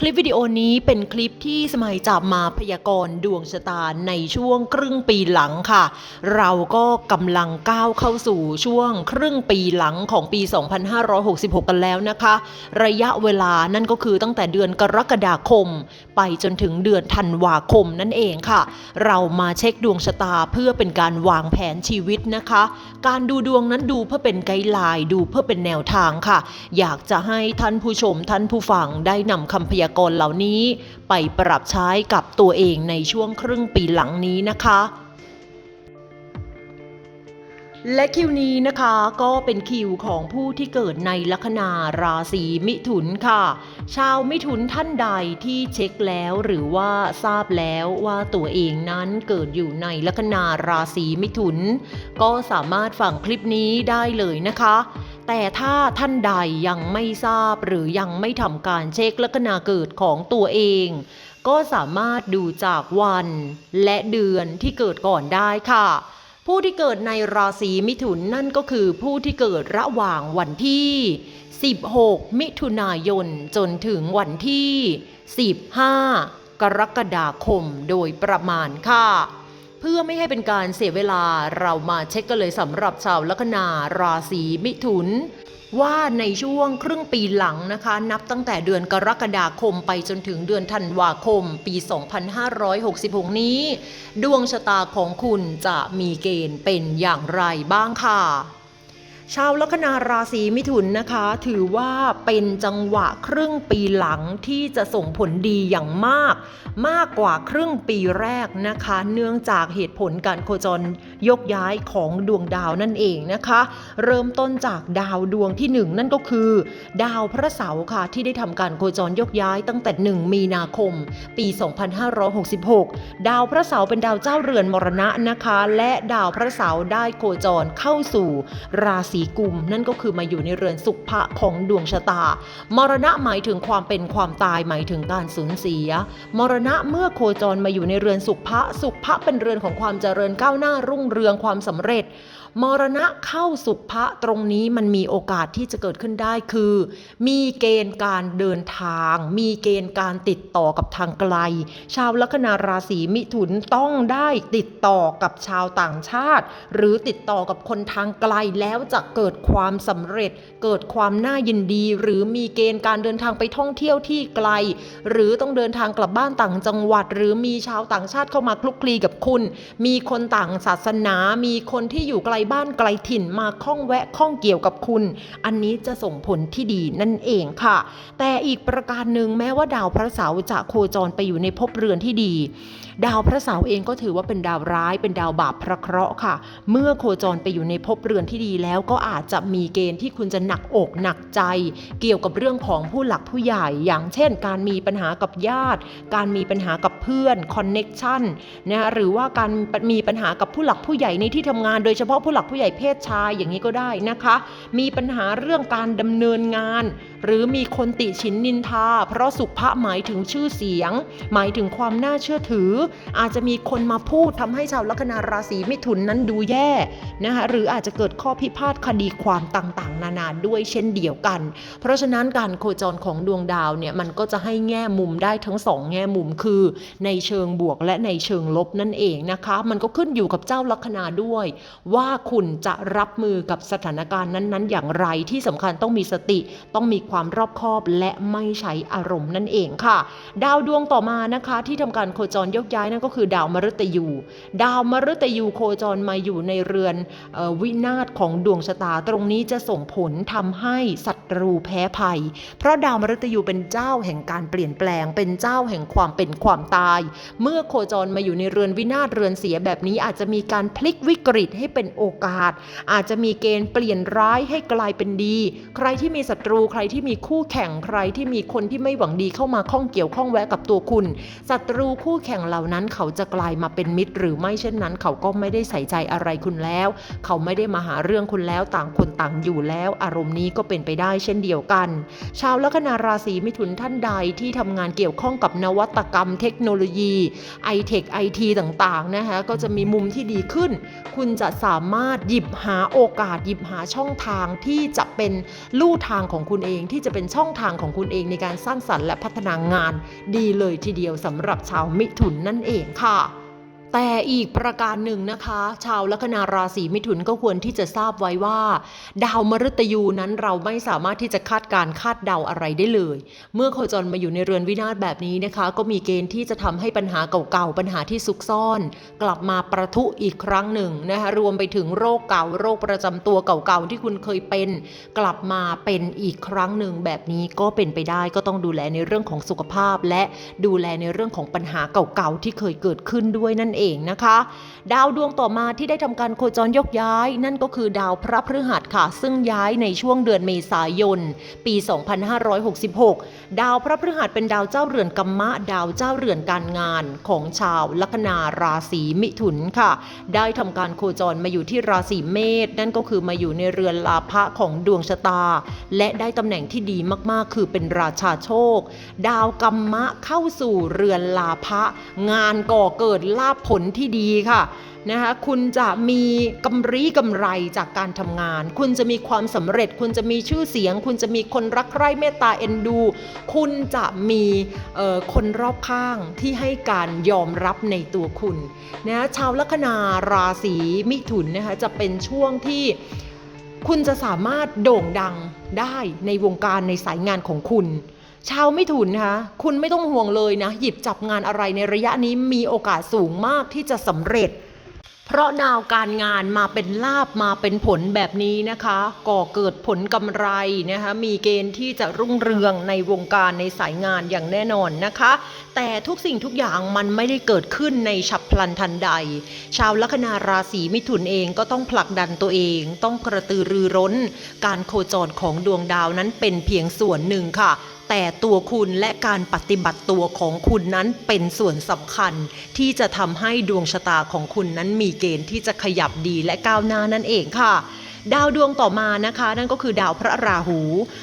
คลิปวิดีโอนี้เป็นคลิปที่สมัยจะมาพยากรณ์ดวงชะตาในช่วงครึ่งปีหลังค่ะ เราก็กำลังก้าวเข้าสู่ช่วงครึ่งปีหลังของปี 2566 กันแล้วนะคะ ระยะเวลานั่นก็คือตั้งแต่เดือนกรกฎาคม ไปจนถึงเดือนธันวาคมนั่นเองค่ะ เรามาเช็คดวงชะตาเพื่อเป็นการวางแผนชีวิตนะคะ การดูดวงนั้นดูเพื่อเป็นไกด์ไลน์ดูเพื่อเป็นแนวทางค่ะ อยากจะให้ท่านผู้ชมท่านผู้ฟังได้นำคำพยากรณ์เหล่านี้ ไปปรับใช้กับตัวเองในช่วงครึ่งปีหลังนี้นะคะและคิวนี้นะคะก็เป็นคิวของผู้ที่เกิดในลัคนาราศีมิถุนค่ะ ชาวมิถุนท่านใดที่เช็คแล้วหรือว่าทราบแล้วว่าตัวเองนั้นเกิดอยู่ในลัคนาราศีมิถุน ก็สามารถฟังคลิปนี้ได้เลยนะคะ แต่ถ้าท่านใดยังไม่ทราบหรือยังไม่ทำการเช็คลัคนาเกิดของตัวเอง ก็สามารถดูจากวันและเดือนที่เกิดก่อนได้ค่ะ ผู้ที่เกิดในราศีมิถุนนั่นก็คือผู้ที่เกิดระหว่างวันที่ 16 มิถุนายนจนถึงวันที่ 15 กรกฎาคมโดยประมาณค่ะ พื่อไม่ให้เป็นการเสียเวลาเรามาเช็คกันเลยสำหรับชาวลัคนาราศีมิถุน ว่าในช่วงครึ่งปีหลังนะคะ นับตั้งแต่เดือนกรกฎาคมไปจนถึงเดือนธันวาคม ปี 2566 นี้ ดวงชะตาของคุณจะมีเกณฑ์เป็นอย่างไรบ้างค่ะ ชาวลัคนาราศีมิถุนนะคะ ถือว่าเป็นจังหวะครึ่งปีหลังที่จะส่งผลดีอย่างมาก มากกว่าครึ่งปีแรกนะคะ เนื่องจากเหตุผลการโคจรยกย้ายของดวงดาวนั่นเองนะคะ เริ่มต้นจากดาวดวงที่หนึ่งนั่นก็คือ ดาวพระเสาร์ค่ะที่ได้ทำการโคจรยกย้ายตั้งแต่ 1 มีนาคม ปี 2566 ดาวพระเสาร์เป็นดาวเจ้าเรือนมรณะนะคะ และดาวพระเสาร์ได้โคจรเข้าสู่ราศีีกุม นั่นก็คือมาอยู่ในเรือนสุภะของดวงชะตา มรณะหมายถึงความเป็นความตายหมายถึงการสูญเสีย มรณะเมื่อโคจรมาอยู่ในเรือนสุภะสุภะเป็นเรือนของความเจริญก้าวหน้ารุ่งเรืองความสำเร็จ มรณะเข้าสุภะตรงนี้มันมีโอกาสที่จะเกิดขึ้นได้คือ มีเกณฑ์การเดินทาง มีเกณฑ์การติดต่อกับทางไกล ชาวลัคนาราศีมิถุนต้องได้ติดต่อกับชาวต่างชาติ หรือติดต่อกับคนทางไกลแล้วจะเกิดความสำเร็จ เกิดความน่ายินดี หรือมีเกณฑ์การเดินทางไปท่องเที่ยวที่ไกล หรือต้องเดินทางกลับบ้านต่างจังหวัด หรือมีชาวต่างชาติเข้ามาคลุกคลีกับคุณ มีคนต่างศาสนา มีคนที่อยู่ไกลบ้านไกลถิ่นมาข้องแวะข้องเกี่ยวกับคุณ อันนี้จะส่งผลที่ดีนั่นเองค่ะ แต่อีกประการหนึ่งแม้ว่าดาวพระเสาร์จะโคจรไปอยู่ในภพเรือนที่ดี ดาวพระเสาร์เองก็ถือว่าเป็นดาวร้ายเป็นดาวบาปพระเคราะห์ค่ะ เมื่อโคจรไปอยู่ในภพเรือนที่ดีแล้วก็อาจจะมีเกณฑ์ที่คุณจะหนักอกหนักใจ เกี่ยวกับเรื่องของผู้หลักผู้ใหญ่ อย่างเช่น การมีปัญหากับญาติ การมีปัญหากับเพื่อนคอนเน็กชันนะหรือว่าการมีปัญหากับผู้หลักผู้ใหญ่ในที่ทำงานโดยเฉพาะผู้หลักผู้ใหญ่เพศชายอย่างนี้ก็ได้นะคะ มีปัญหาเรื่องการดำเนินงาน หรือมีคนติฉินนินทา เพราะสุภะหมายถึงชื่อเสียง หมายถึงความน่าเชื่อถือ อาจจะมีคนมาพูดทำให้ชาวลัคนาราศีมิถุนนั้นดูแย่นะคะหรืออาจจะเกิดข้อพิพาทคดีความต่างๆ นานาด้วยเช่นเดียวกัน เพราะฉะนั้นการโคจรของดวงดาวเนี่ยมันก็จะให้แง่มุมได้ทั้งสองแง่มุมคือ ในเชิงบวกและในเชิงลบนั่นเองนะคะ มันก็ขึ้นอยู่กับเจ้าลัคนาด้วย ว่าคุณจะรับมือกับสถานการณ์นั้นๆ อย่างไรที่สำคัญต้องมีสติ ต้องมีความรอบคอบและไม่ใช้อารมณ์นั่นเองค่ะ ดาวดวงต่อมานะคะที่ทำการโคจรยกย้ายนั่นก็คือดาวมฤตยู ดาวมฤตยูโคจรมาอยู่ในเรือนออวินาศของดวงชะตาตรงนี้จะส่งผลทำให้ศัตรูแพ้ภัย เพราะดาวมฤตยูเป็นเจ้าแห่งการเปลี่ยนแปลง เป็นเจ้าแห่งความเป็นความตาย เมื่อโคจรมาอยู่ในเรือนวินาศเรือนเสียแบบนี้อาจจะมีการพลิกวิกฤตให้เป็นโออกาส อาจจะมีเกณฑ์เปลี่ยนร้ายให้กลายเป็นดี ใครที่มีศัตรูใครที่มีคู่แข่งใครที่มีคนที่ไม่หวังดีเข้ามาข้องเกี่ยวข้องแวะกับตัวคุณศัตรูคู่แข่งเหล่านั้นเขาจะกลายมาเป็นมิตร หรือไม่เช่นนั้น เขาก็ไม่ได้ใส่ใจอะไรคุณแล้ว เขาไม่ได้มาหาเรื่องคุณแล้วต่างคนต่างอยู่แล้ว อารมณ์นี้ก็เป็นไปได้เช่นเดียวกัน ชาวลัคนาราศีมิถุนท่านใดที่ทำงานเกี่ยวข้องกับนวัตกรรม เทคโนโลยีไอเทคไอทีต่างๆนะคะก็จะมีมุมที่ดีขึ้น คุณจะสามารถหยิบหาโอกาสหยิบหาช่องทางที่จะเป็นลู่ทางของคุณเอง ที่จะเป็นช่องทางของคุณเองในการสร้างสรรค์และพัฒนางานดีเลยทีเดียวสำหรับชาวมิถุนนั่นเองค่ะ แต่อีกประการหนึ่งนะคะ ชาวลัคนาราศีมิถุนก็ควรที่จะทราบไว้ว่า ดาวมฤตยูนั้นเราไม่สามารถที่จะคาดการคาดเดาอะไรได้เลย เมื่อโคจรมาอยู่ในเรือนวินาศแบบนี้นะคะ ก็มีเกณฑ์ที่จะทำให้ปัญหาเก่าๆปัญหาที่ซุกซ่อน กลับมาประทุอีกครั้งหนึ่งนะคะรวมไปถึงโรคเก่าโรคประจำตัวเก่าๆที่คุณเคยเป็น กลับมาเป็นอีกครั้งหนึ่งแบบนี้ก็เป็นไปได้ก็ต้องดูแลในเรื่องของสุขภาพ และดูแลในเรื่องของปัญหาเก่าๆที่เคยเกิดขึ้นด้วยนั่นเองนะคะ ดาวดวงต่อมาที่ได้ทำการโคจรยกย้าย นั่นก็คือดาวพระพฤหัสค่ะ ซึ่งย้ายในช่วงเดือนเมษายน ปี 2566 ดาวพระพฤหัสเป็นดาวเจ้าเรือนกัมมะ ดาวเจ้าเรือนการงานของชาวลัคนาราศีมิถุนค่ะ ได้ทำการโคจรมาอยู่ที่ราศีเมษนั่นก็คือมาอยู่ในเรือนลาภะของดวงชะตา และได้ตำแหน่งที่ดีมากๆ คือเป็นราชาโชค ดาวกัมมะเข้าสู่เรือนลาภะงานก่อเกิดลาภผลที่ดีค่ะนะคะคุณจะมีกำไรกำไรจากการทำงาน คุณจะมีความสำเร็จ คุณจะมีชื่อเสียง คุณจะมีคนรักใคร่เมตตาเอ็นดู คุณจะมีคนรอบข้างที่ให้การยอมรับในตัวคุณนะชาวลัคนาราศีมิถุนนะคะจะเป็นช่วงที่คุณจะสามารถโด่งดังได้ในวงการในสายงานของคุณ ชาวไม่ถุนนะคะคุณไม่ต้องห่วงเลยนะ หยิบจับงานอะไรในระยะนี้มีโอกาสสูงมากที่จะสำเร็จ เพราะดาวการงานมาเป็นลาบมาเป็นผลแบบนี้นะคะ ก่อเกิดผลกำไรนะคะ มีเกณฑ์ที่จะรุ่งเรืองในวงการในสายงานอย่างแน่นอนนะคะ แต่ทุกสิ่งทุกอย่างมันไม่ได้เกิดขึ้นในฉับพลันทันใด ชาวลัคนาราศีมิถุนเองก็ต้องผลักดันตัวเอง ต้องกระตือรือร้น การโคจรของดวงดาวนั้นเป็นเพียงส่วนหนึ่งค่ะ แต่ตัวคุณและการปฏิบัติตัวของคุณนั้นเป็นส่วนสำคัญ ที่จะทำให้ดวงชะตาของคุณนั้นมีเกณฑ์ที่จะขยับดีและก้าวหน้านั่นเองค่ะดาวดวงต่อมานะคะ นั่นก็คือดาวพระราหู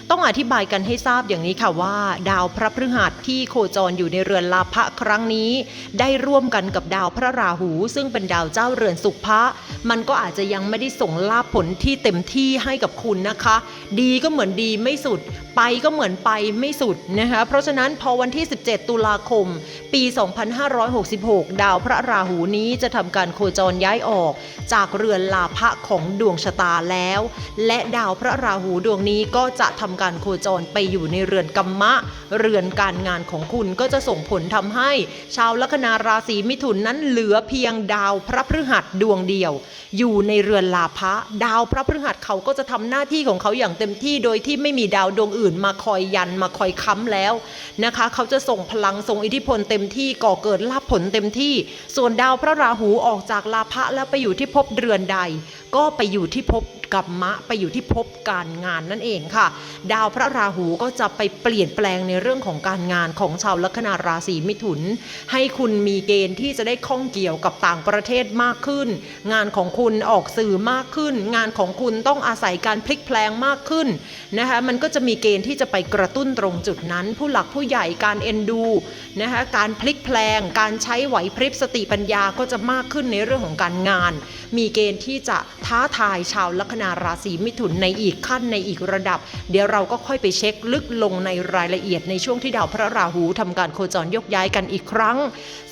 ต้องอธิบายกันให้ทราบอย่างนี้ค่ะว่า ดาวพระพฤหัสที่โคจรอยู่ในเรือนลาภะครั้งนี้ ได้ร่วมกันกับดาวพระราหู ซึ่งเป็นดาวเจ้าเรือนสุภะมันก็อาจจะยังไม่ได้ส่งลาภผลที่เต็มที่ให้กับคุณนะคะ ดีก็เหมือนดีไม่สุด ไปก็เหมือนไปไม่สุดนะคะ เพราะฉะนั้นพอวันที่ 17 ตุลาคม ปี 2566 ดาวพระราหูนี้จะทำการโคจรย้ายออก จากเรือนลาภะของดวงชะตาแล้ว และดาวพระราหูดวงนี้ก็จะทำการโคจรไปอยู่ในเรือนกัมมะ เรือนการงานของคุณก็จะส่งผลทำให้ ชาวลัคนาราศีมิถุนนั้นเหลือเพียงดาวพระพฤหัสดวงเดียว อยู่ในเรือนลาภะดาวพระพฤหัสเขาก็จะทำหน้าที่ของเขาอย่างเต็มที่โดยที่ไม่มีดาวดวงอื่นมาคอยยันมาคอยค้ำแล้วนะคะ เขาจะส่งพลังส่งอิทธิพลเต็มที่ก่อเกิดลาภผลเต็มที่ ส่วนดาวพระราหูออกจากลาภะแล้วไปอยู่ที่ภพเรือนใด ก็ไปอยู่ที่ภพกัมมะไปอยู่ที่ภพการงานนั่นเองค่ะ ดาวพระราหูก็จะไปเปลี่ยนแปลงในเรื่องของการงานของชาวลัคนาราศีมิถุน ให้คุณมีเกณฑ์ที่จะได้ข้องเกี่ยวกับต่างประเทศมากขึ้น งานของคุณออกสื่อมากขึ้น งานของคุณต้องอาศัยการพลิกแปลงมากขึ้นนะคะมันก็จะมีเกณฑ์ที่จะไปกระตุ้นตรงจุดนั้น ผู้หลักผู้ใหญ่การเอ็นดูนะคะการพลิกแปลง การใช้ไหวพริบสติปัญญาก็จะมากขึ้นในเรื่องของการงาน มีเกณฑ์ที่จะท้าทายชาวลัคนาราศีมิถุนในอีกขั้นในอีกระดับ เดี๋ยวเราก็ค่อยไปเช็คลึกลงในรายละเอียดในช่วงที่ดาวพระราหูทำการโคจรยกย้ายกันอีกครั้ง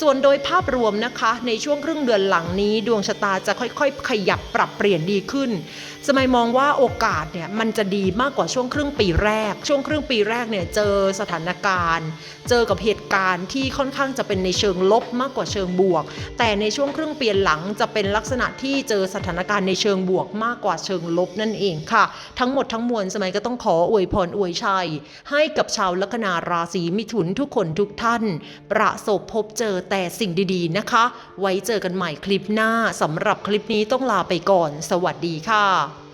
ส่วนโดยภาพรวมนะคะในช่วงครึ่งเดือนหลังนี้ ดวงชะตาจะค่อยๆ ขยับปรับเปลี่ยนดีขึ้น สมัยมองว่าโอกาสเนี่ยมันจะดีมากกว่าช่วงครึ่งปีแรกช่วงครึ่งปีแรกเนี่ยเจอสถานการณ์ เจอกับเหตุการณ์ที่ค่อนข้างจะเป็นในเชิงลบมากกว่าเชิงบวก แต่ในช่วงครึ่งปีหลังจะเป็นลักษณะที่เจอสถานการณ์ในเชิงบวกมากกว่าเชิงงลบนั่นเองค่ะ ทั้งหมดทั้งมวลสมัยก็ต้องขออวยพรอวยชัย ให้กับชาวลัคนาราศีมิถุนทุกคนทุกท่าน ประสบพบเจอแต่สิ่งดีๆนะคะ ไว้เจอกันใหม่คลิปหน้าสำหรับคลิปนี้ต้องลาไปก่อน สวัสดีค่ะ